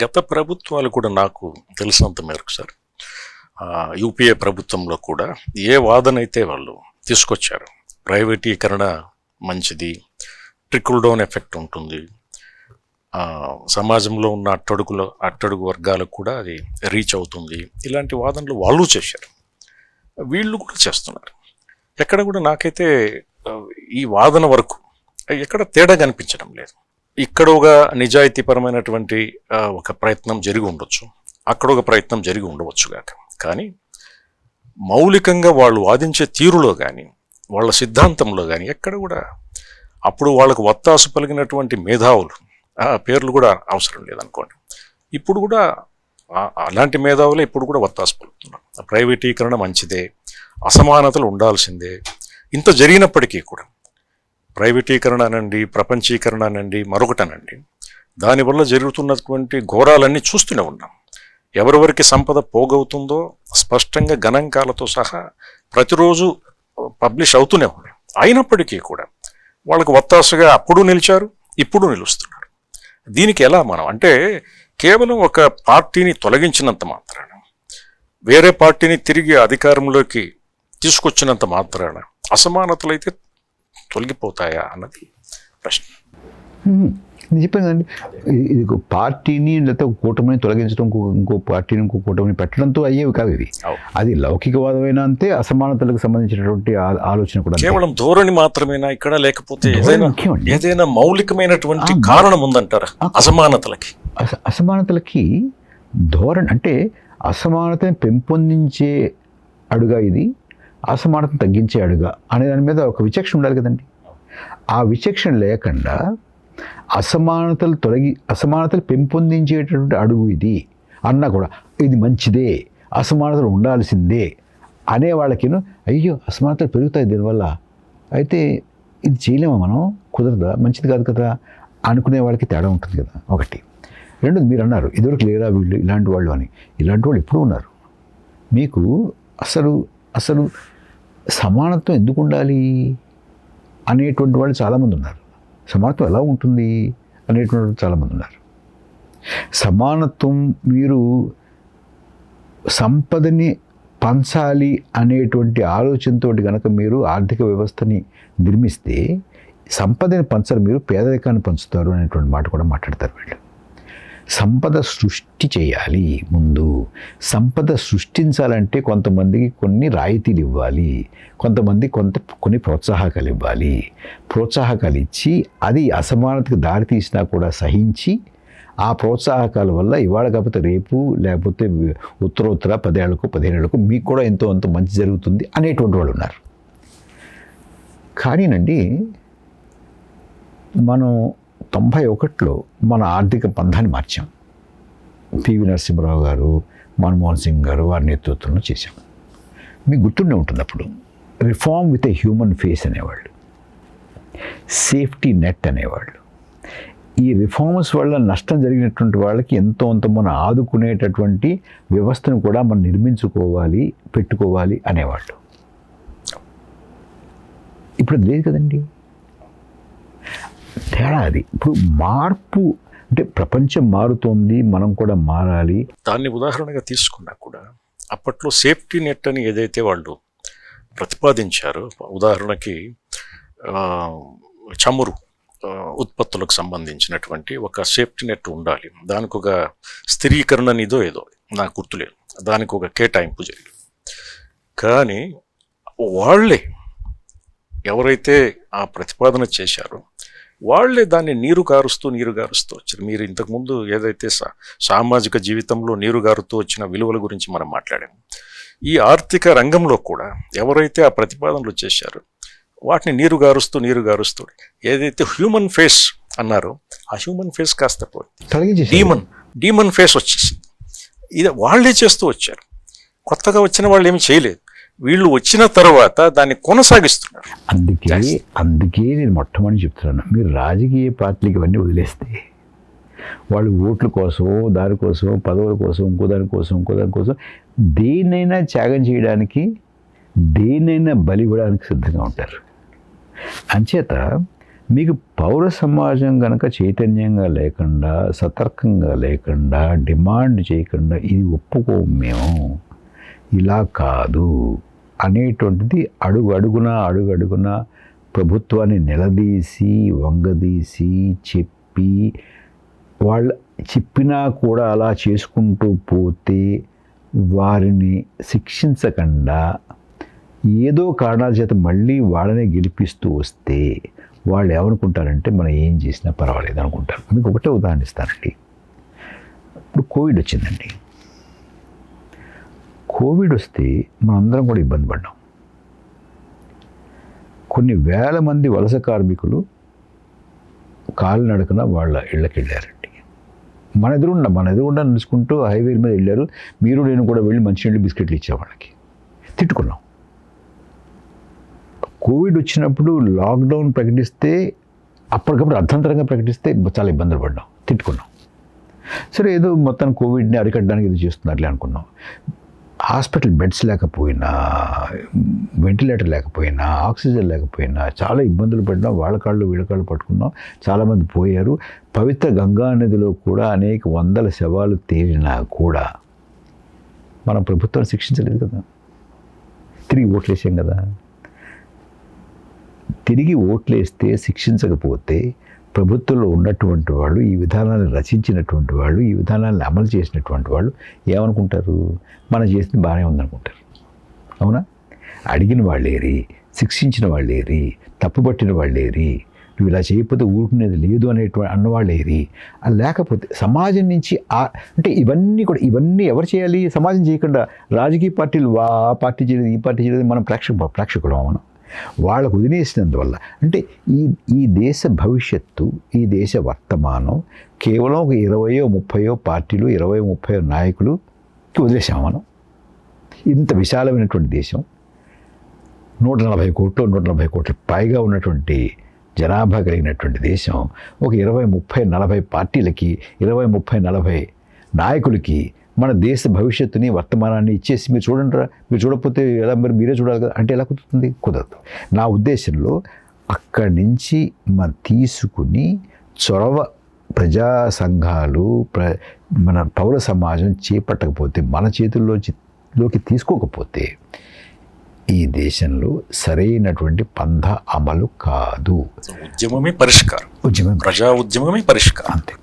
గత ప్రభుత్వాలు కూడా నాకు తెలిసినంత మేరకు సార్ యూపీఏ ప్రభుత్వంలో కూడా ఏ వాదన అయితే వాళ్ళు తీసుకొచ్చారు ప్రైవేటీకరణ మంచిది ట్రికుల్ డౌన్ ఎఫెక్ట్ ఉంటుంది సమాజంలో ఉన్న అట్టడుగుల అట్టడుగు వర్గాలకు కూడా అది రీచ్ అవుతుంది ఇలాంటి వాదనలు వాళ్ళు చేశారు. వీళ్ళు కూడా చేస్తున్నారు. ఎక్కడ కూడా నాకైతే ఈ వాదన వరకు ఎక్కడ తేడా కనిపించడం లేదు. ఇక్కడ ఒక నిజాయితీపరమైనటువంటి ఒక ప్రయత్నం జరిగి ఉండొచ్చు. అక్కడ ఒక ప్రయత్నం జరిగి ఉండవచ్చుగాక కానీ మౌలికంగా వాళ్ళు వాదించే తీరులో కానీ వాళ్ళ సిద్ధాంతంలో కానీ ఎక్కడ కూడా అప్పుడు వాళ్ళకు వత్తాసు పలిగినటువంటి మేధావులు ఆ పేర్లు కూడా అవసరం లేదనుకోండి. ఇప్పుడు కూడా అలాంటి మేధావులే ఇప్పుడు కూడా వత్తాసు పలుకుతున్నారు. ప్రైవేటీకరణ మంచిదే అసమానతలు ఉండాల్సిందే. ఇంత జరిగినప్పటికీ కూడా ప్రైవేటీకరణ అనండి ప్రపంచీకరణ అనండి మరొకటనండి దానివల్ల జరుగుతున్నటువంటి ఘోరాలన్నీ చూస్తూనే ఉన్నాం. ఎవరెవరికి సంపద పోగవుతుందో స్పష్టంగా గణాంకాలతో సహా ప్రతిరోజు పబ్లిష్ అవుతూనే ఉన్నాయి. అయినప్పటికీ కూడా వాళ్ళకు వత్తాసుగా అప్పుడు నిలిచారు ఇప్పుడు నిలుస్తున్నారు. దీనికి ఎలా మనం? అంటే కేవలం ఒక పార్టీని తొలగించినంత మాత్రాన వేరే పార్టీని తిరిగి అధికారంలోకి తీసుకొచ్చినంత మాత్రాన అసమానతలు అయితే తొలగిపోతాయా అన్నది ప్రశ్న. నేను చెప్పాను కదండి ఇది- పార్టీని లేకపోతే ఒక కూటమిని తొలగించడం ఇంకో పార్టీని ఇంకో కూటమిని పెట్టడంతో అయ్యేవి కావు ఇవి. అది లౌకికవాదమైన అంతే అసమానతలకు సంబంధించినటువంటి ఆలోచన కూడా. కేవలం ధోరణి మాత్రమేనా ఇక్కడ లేకపోతే ఏదైనా. ఏదైనా మౌలికమైనటువంటి కారణం ఉందంటారా అసమానతలకి అస అసమానతలకి ధోరణి అంటే అసమానతని పెంపొందించే అడుగా ఇది అసమానతను తగ్గించాడుగా అనే దాని మీద ఒక విచక్షణ ఉండాలి కదండి. ఆ విచక్షణ లేకుండా అసమానతలు తొలగి అసమానతలు పెంపొందించేటటువంటి అడుగు ఇది. అన్నా కూడా ఇది మంచిదే అసమానతలు ఉండాల్సిందే అనే వాళ్ళకిను అయ్యో అసమానతలు పెరుగుతాయి దీనివల్ల. అయితే ఇది చేయలేమా మనం? కుదరదా? మంచిది కాదు కదా? అనుకునే వాళ్ళకి తేడా ఉంటుంది కదా? ఒకటి. రెండోది మీరు అన్నారు ఇదివరకు లేరా వీళ్ళు? ఇలాంటి వాళ్ళు అని. ఇలాంటి వాళ్ళు ఎప్పుడూ ఉన్నారు. మీకు అసలు అసలు సమానత్వం ఎందుకు ఉండాలి? అనేటువంటి వాళ్ళు చాలామంది ఉన్నారు. సమానత్వం ఎలా ఉంటుంది? అనేటువంటి వాళ్ళు చాలామంది ఉన్నారు. సమానత్వం మీరు సంపదని పంచాలి అనేటువంటి ఆలోచనతో కనుక మీరు ఆర్థిక వ్యవస్థని నిర్మిస్తే సంపదని పంచరు మీరు పేదరికాన్ని పంచుతారు అనేటువంటి మాట కూడా మాట్లాడతారు వీళ్ళు. సంపద సృష్టి చేయాలి ముందు. సంపద సృష్టించాలంటే కొంతమందికి కొన్ని రాయితీలు ఇవ్వాలి. కొంతమంది కొంత కొన్ని ప్రోత్సాహకాలు ఇవ్వాలి. ప్రోత్సాహకాలు ఇచ్చి అది అసమానతకు దారి తీసినా కూడా సహించి ఆ ప్రోత్సాహకాల వల్ల ఇవాళ కాకపోతే రేపు లేకపోతే ఉత్తరోత్తర పదేళ్ళకు పదిహేనేళ్ళకు మీకు కూడా ఎంతో అంత మంచి జరుగుతుంది అనేటువంటి వాళ్ళు ఉన్నారు. కానీనండి మనం తొంభై ఒకటిలో మన ఆర్థిక బంధాన్ని మార్చాం. పివి నరసింహరావు గారు మన్మోహన్ సింగ్ గారు వారి నేతృత్వంలో చేశాం. మీకు గుర్తుండే ఉంటుంది అప్పుడు. Reform with a human face అనేవాళ్ళు. సేఫ్టీ నెట్ అనేవాళ్ళు. ఈ రిఫార్మ్స్ వల్ల నష్టం జరిగినటువంటి వాళ్ళకి ఎంతో అంత మనం ఆదుకునేటటువంటి వ్యవస్థను కూడా మనం నిర్మించుకోవాలి పెట్టుకోవాలి అనేవాళ్ళు. ఇప్పుడు లేదు కదండి. తేడా అది. ఇప్పుడు మార్పు అంటే ప్రపంచం మారుతోంది మనం కూడా మారాలి. దాన్ని ఉదాహరణగా తీసుకున్నా కూడా అప్పట్లో సేఫ్టీ నెట్ అని ఏదైతే వాళ్ళు ప్రతిపాదించారో ఉదాహరణకి చమురు ఉత్పత్తులకు సంబంధించినటువంటి ఒక సేఫ్టీ నెట్ ఉండాలి. దానికి ఒక స్థిరీకరణ నిదో ఏదో నాకు గుర్తులేదు. దానికి ఒక కేటాయింపు జరిగింది. కానీ వాళ్ళే ఎవరైతే ఆ ప్రతిపాదన చేశారో వాళ్ళే దాన్ని నీరు గారుస్తూ నీరు గారుస్తూ వచ్చారు మీరు ఇంతకుముందు ఏదైతే సా- సామాజిక జీవితంలో నీరు గారుతూ వచ్చిన విలువల గురించి మనం మాట్లాడాము. ఈ ఆర్థిక రంగంలో కూడా ఎవరైతే ఆ ప్రతిపాదనలు చేశారో వాటిని నీరు గారుస్తూ నీరు గారుస్తూ ఏదైతే హ్యూమన్ ఫేస్ అన్నారో ఆ హ్యూమన్ ఫేస్ కాస్త పోయింది డీమన్ డీమన్ ఫేస్ వచ్చేసింది. ఇది వాళ్ళే చేస్తూ వచ్చారు. కొత్తగా వచ్చిన వాళ్ళు ఏమి చేయలేదు. వీళ్ళు వచ్చిన తర్వాత దాన్ని కొనసాగిస్తున్నారు. అందుకే అందుకే నేను మొట్టమొదటి చెప్తున్నాను. మీరు రాజకీయ పార్టీలకు ఇవన్నీ వదిలేస్తే వాళ్ళు ఓట్ల కోసం దాని కోసం పదవుల కోసం ఇంకో దాని కోసం ఇంకో దాని కోసం దేన్నైనా త్యాగం చేయడానికి దేన్నైనా బలి ఇవ్వడానికి సిద్ధంగా ఉంటారు. అంచేత మీకు పౌర సమాజం కనుక చైతన్యంగా లేకుండా సతర్కంగా లేకుండా డిమాండ్ చేయకుండా ఇది ఒప్పుకోము మేము. ఇలా కాదు. అనేటువంటిది అడుగు అడుగున అడుగు అడుగున ప్రభుత్వాన్ని నిలదీసి వంగదీసి చెప్పి వాళ్ళు చెప్పినా కూడా అలా చేసుకుంటూ పోతే వారిని శిక్షించకుండా ఏదో కారణాల చేత మళ్ళీ వాళ్ళనే గెలిపిస్తూ వస్తే వాళ్ళు ఏమనుకుంటారంటే మనం ఏం చేసినా పర్వాలేదు అనుకుంటారు. మీకు ఒకటే ఉదాహరణ ఇస్తానండి. ఇప్పుడు కోవిడ్ వచ్చిందండి. కోవిడ్ వస్తే మనందరం కూడా ఇబ్బంది పడ్డాం. కొన్ని వేల మంది వలస కార్మికులు కాలినడకన వాళ్ళ ఇళ్ళకి వెళ్ళారండి మన ఎదురుండ మన ఎదురుగుండా నడుచుకుంటూ హైవే మీద వెళ్ళారు. మీరు నేను కూడా వెళ్ళి మంచినీళ్ళు బిస్కెట్లు ఇచ్చా వాళ్ళకి. తిట్టుకున్నాం. కోవిడ్ వచ్చినప్పుడు లాక్డౌన్ ప్రకటిస్తే అప్పటికప్పుడు అర్థంతరంగా ప్రకటిస్తే చాలా ఇబ్బందులు పడ్డాం. తిట్టుకున్నాం. సరే ఏదో మొత్తం కోవిడ్ని అరికట్టడానికి ఇది చేస్తున్నట్లే అనుకున్నాం. హాస్పిటల్ బెడ్స్ లేకపోయినా వెంటిలేటర్ లేకపోయినా ఆక్సిజన్ లేకపోయినా చాలా ఇబ్బందులు పడినా వాళ్ళ కాళ్ళు వీళ్ళ కాళ్ళు పట్టుకున్నాం చాలామంది పోయారు. పవిత్ర గంగా నదిలో కూడా అనేక వందల శవాలు తేలినా కూడా మనం ప్రభుత్వాన్ని శిక్షించలేదు కదా. తిరిగి ఓట్లేసాం కదా. తిరిగి ఓట్లేస్తే శిక్షించకపోతే ప్రభుత్వంలో ఉన్నటువంటి వాళ్ళు ఈ విధానాన్ని రచించినటువంటి వాళ్ళు ఈ విధానాన్ని అమలు చేసినటువంటి వాళ్ళు ఏమనుకుంటారు? మనం చేసింది బాగానే ఉందనుకుంటారు. అవునా? అడిగిన వాళ్ళేరి శిక్షించిన వాళ్ళేరి తప్పుపట్టిన వాళ్ళేరి నువ్వు ఇలా చేయకపోతే ఊరుకునేది లేదు అనేటువంటి అన్నవాళ్ళేరి లేకపోతే సమాజం నుంచి ఆ అంటే ఇవన్నీ కూడా ఇవన్నీ ఎవరు చేయాలి? సమాజం చేయకుండా రాజకీయ పార్టీలు వా ఆ పార్టీ చేయలేదు ఈ పార్టీ చేయలేదు మనం ప్రేక్షకు ప్రేక్షకులం మనం వాళ్ళకు వదిలేసినందువల్ల. అంటే ఈ ఈ దేశ భవిష్యత్తు ఈ దేశ వర్తమానం కేవలం ఒక ఇరవయో ముప్పయో పార్టీలు ఇరవై ముప్పై నాయకులుకి వదిలేసాము మనం. ఇంత విశాలమైనటువంటి దేశం. నూట నలభై కోట్లు నూట నలభై కోట్ల పైగా ఉన్నటువంటి జనాభా కలిగినటువంటి దేశం. ఒక ఇరవై ముప్పై నలభై పార్టీలకి ఇరవై ముప్పై నలభై నాయకులకి మన దేశ భవిష్యత్తుని వర్తమానాన్ని ఇచ్చేసి మీరు చూడండి రా మీరు చూడకపోతే ఎలా మరి మీరే చూడాలి కదా? అంటే ఎలా కుదురుతుంది? కుదరదు. నా ఉద్దేశంలో అక్కడి నుంచి మనం తీసుకుని చొరవ ప్రజా సంఘాలు ప్ర మన పౌర సమాజం చేపట్టకపోతే మన చేతుల్లో లోకి తీసుకోకపోతే ఈ దేశంలో సరైనటువంటి పంధ అమలు కాదు. ఉద్యమమే పరిష్కారం. ఉద్యమం ప్రజా ఉద్యమమే పరిష్కారం. అంతే.